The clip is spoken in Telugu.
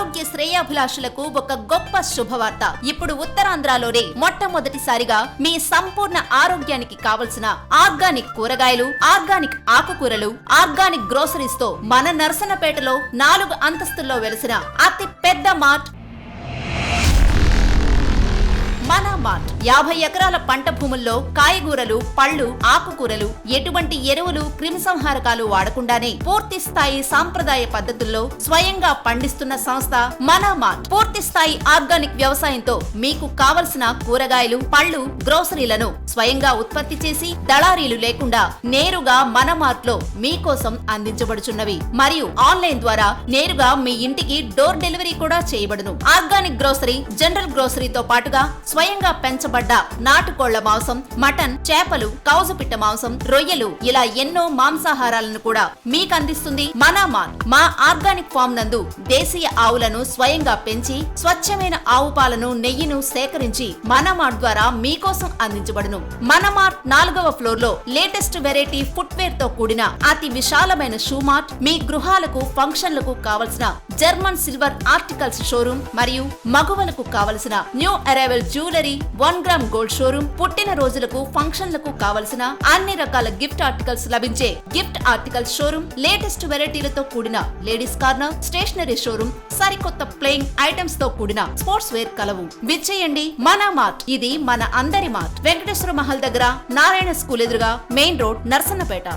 ఆరోగ్య శ్రేయాభిలాషులకు ఒక గొప్ప శుభవార్త. ఇప్పుడు ఉత్తరాంధ్రలోనే మొట్టమొదటిసారిగా మీ సంపూర్ణ ఆరోగ్యానికి కావలసిన ఆర్గానిక్ కూరగాయలు ఆర్గానిక్ ఆకుకూరలు ఆర్గానిక్ గ్రోసరీస్తో మన నరసనపేటలో నాలుగు అంతస్తుల్లో వెలిసిన అతి పెద్ద మార్ట్ మార్ట్. యాభై ఎకరాల పంట భూముల్లో కాయగూరలు పళ్ళు ఆకుకూరలు ఎటువంటి ఎరువులు క్రిమిసంహారకాలు వాడకుండానే పూర్తి స్థాయి సాంప్రదాయ పద్ధతుల్లో స్వయంగా పండిస్తున్న సంస్థ మన మార్ట్. పూర్తి స్థాయి ఆర్గానిక్ వ్యవసాయంతో మీకు కావలసిన కూరగాయలు పళ్ళు గ్రోసరీలను స్వయంగా ఉత్పత్తి చేసి దళారీలు లేకుండా నేరుగా మన మార్ట్లో మీకోసం అందించబడుచున్నవి. మరియు ఆన్లైన్ ద్వారా నేరుగా మీ ఇంటికి డోర్ డెలివరీ కూడా చేయబడును. ఆర్గానిక్ గ్రోసరీ జనరల్ గ్రోసరీతో పాటుగా స్వయంగా పెంచబడ్డ నాటుకోళ్ళ మాంసం మటన్ చేపలు కౌజుపిట్ట మాంసం రొయ్యలు ఇలా ఎన్నో మాంసాహారాలను కూడా మీకు అందిస్తుంది మన మార్ట్ మా ఆర్గానిక్ ఫామ్ నందు దేశీయ ఆవులను స్వయంగా పెంచి స్వచ్ఛమైన ఆవు పాలను నెయ్యిను సేకరించి మన మార్ట్ ద్వారా మీకోసం అందించబడును. మన మార్ట్ నాలుగవ ఫ్లోర్లో లేటెస్ట్ వెరైటీ ఫుట్వేర్తో కూడిన అతి విశాలమైన షూ మార్ట్ మీ గృహాలకు ఫంక్షన్లకు కావలసిన జర్మన్ సిల్వర్ ఆర్టికల్స్ షోరూమ్ మరియు మగువలకు కావలసిన new arrival jewellery one gram gold showroom పుట్టిన రోజులకు ఫంక్షన్లకు కావలసిన అన్ని రకాల గిఫ్ట్ ఆర్టికల్స్ లభించే గిఫ్ట్ ఆర్టికల్స్ షోరూమ్ లేటెస్ట్ వెరైటీలతో కూడిన లేడీస్ కార్నర్ స్టేషనరీ షోరూమ్ సరికొత్త ప్లేయింగ్ ఐటమ్స్తో కూడిన స్పోర్ట్స్ వేర్ కలవు. విచ్చేయండి మన మార్ట్. ఇది మన అందరి మార్ట్. వెంకటేశ్వర మహల్ దగ్గర నారాయణ స్కూల్ ఎదురుగా మెయిన్ రోడ్ నర్సన్నపేట.